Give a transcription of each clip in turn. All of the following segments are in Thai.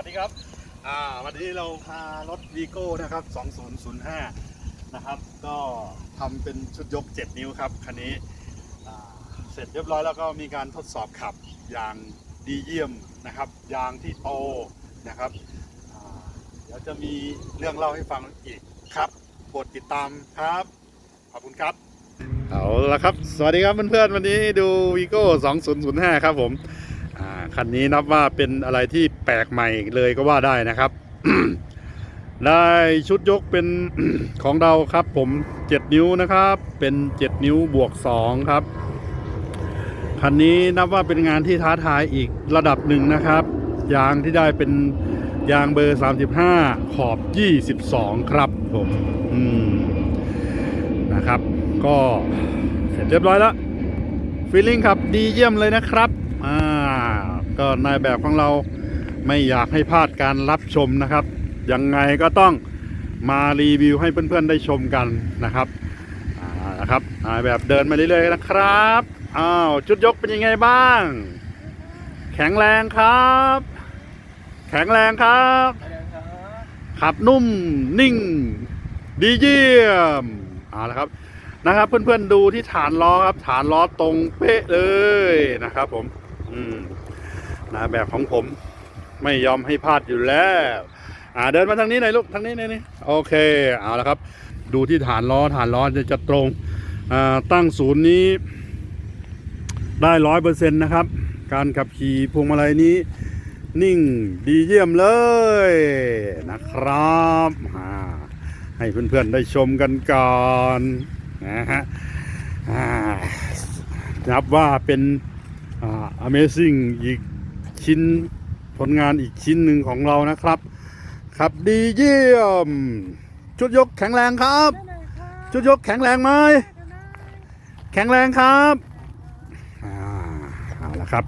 วัสดีครับอ่าวันนี้เราพารถวีโก้นะครับ 2005 นะครับ ก็ทำเป็นชุดยก 7 นิ้วครับคันนี้เสร็จเรียบร้อยแล้วก็มีการทดสอบขับอย่างดีเยี่ยมนะครับ ยางที่โตนะครับเดี๋ยวจะมีเรื่องเล่าให้ฟังอีกครับโปรดติดตามครับ ขอบคุณครับ เอาละครับ สวัสดีครับเพื่อนๆ วันนี้ดูวีโก้2005 ครับผม คันนี้นับว่าเป็นอะไรที่แปลกใหม่เลยก็ว่าได้นะครับ ได้ชุดยกเป็นของเราครับ ผม 7 นิ้วนะครับ เป็น 7 นิ้วบวก 2 ครับ คันนี้นับว่าเป็นงานที่ท้าทายอีกระดับหนึ่งนะครับ ยางที่ได้เป็นยางเบอร์ 35 ขอบ 22 ครับผมอืมนะครับ ก็เสร็จเรียบร้อยแล้วฟีลลิ่งครับดีเยี่ยมเลยนะครับอ่า ก็นายแบบของเราไม่อยากให้พลาดการรับชมนะครับ ยังไงก็ต้องมารีวิวให้เพื่อนๆได้ชมกันนะครับอ่านะครับนายแบบเดินมาเรื่อยๆนะครับอ้าวชุดยกเป็นยังไงบ้าง แข็งแรงครับ แข็งแรงครับ ขับนุ่มนิ่ง ดีเยี่ยมเอาละครับนะครับเพื่อนๆดูที่ฐานล้อครับ ฐานล้อตรงเป๊ะเลยนะครับผม อืม นะแบบของผมไม่ยอมให้พลาดอยู่แล้วอ่าเดินมาทางนี้หน่อยลูกทางนี้หน่อยนี่โอเคเอาละครับ ดูที่ฐานล้อฐานล้อจะจะตรงอ่าตั้งศูนย์นี้ ได้ร้อยเปอร์เซ็นต์นะครับ การขับขี่พวงมาลัยนี้ นิ่งดีเยี่ยมเลยนะครับให้เพื่อนๆได้ชมกันก่อนนะฮะนับว่าเป็น Amazing อีก ชิ้นผลงานอีกชิ้นหนึ่งของเรานะครับขับดีเยี่ยม ชุดยกแข็งแรงครับ ชุดยกแข็งแรงไหมแข็งแรงครับอ่าเอาละครับ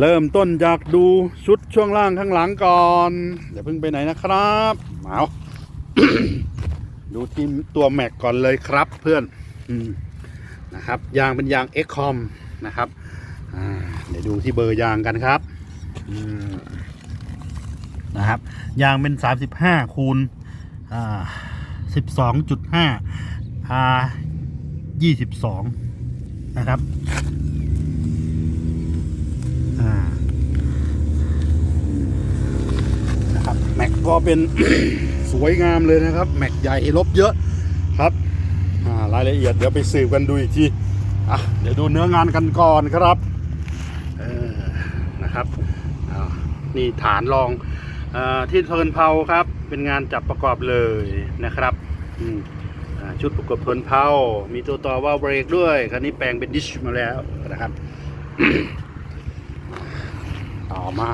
เริ่มต้นจากดูชุดช่วงล่างข้างหลังก่อนอย่าเพิ่งไปไหนนะครับเอาดูที่ตัวแม็กก่อนเลยครับเพื่อนอนะครับยางเป็นยาง x c o m นะครับเดี๋ยวดูที่เบอร์ยางกันครับ นะครับ ยางเป็น35คูณอ่า12.5 R 22นะครับอ่านะครับ แม็กก็เป็นสวยงามเลยนะครับ แม็กใหญ่ลบเยอะครับอ่ารายละเอียดเดี๋ยวไปสืบกันดูอีกทีอะเดี๋ยวดูเนื้องานกันก่อนครับเออนะครับ นี่ฐานรองอที่เทินเพาครับ เป็นงานจับประกอบเลยนะครับชุดประกอบเทินเพามีตัวต่อว่าเบรกด้วยคันนี้แปลงเป็นดิชมาแล้วนะครับต่อมา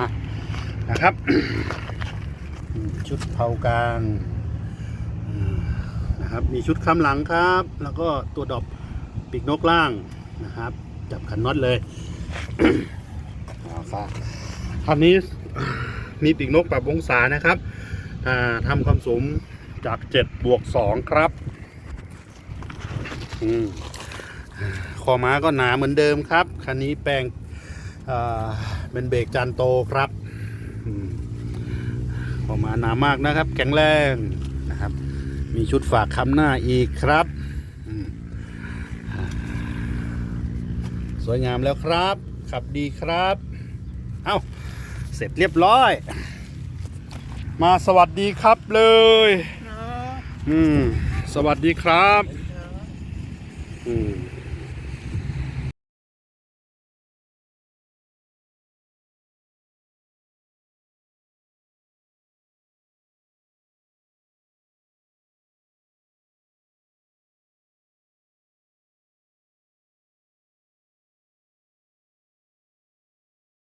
นะครับ ชุดเผากลางนะครับ มีชุดคำหลังครับ แล้วก็ตัวดอกปีกนกล่างนะครับ จับขันน็อตเลยเอาครับคันนี้ มีปีกนกปรับองศานะครับอ่าทำความสูงจาก7บวก2ครับอคอม้าก็หนาเหมือนเดิมครับ คันนี้แปลงเป็นเบรกจานโตครับอืมออกมาหนามากนะครับ แข็งแรงนะครับ มีชุดฝากคำหน้าอีกครับสวยงามแล้วครับ ขับดีครับ เอา้า เสร็จเรียบร้อย มาสวัสดีครับเลย อืม สวัสดีครับ อืม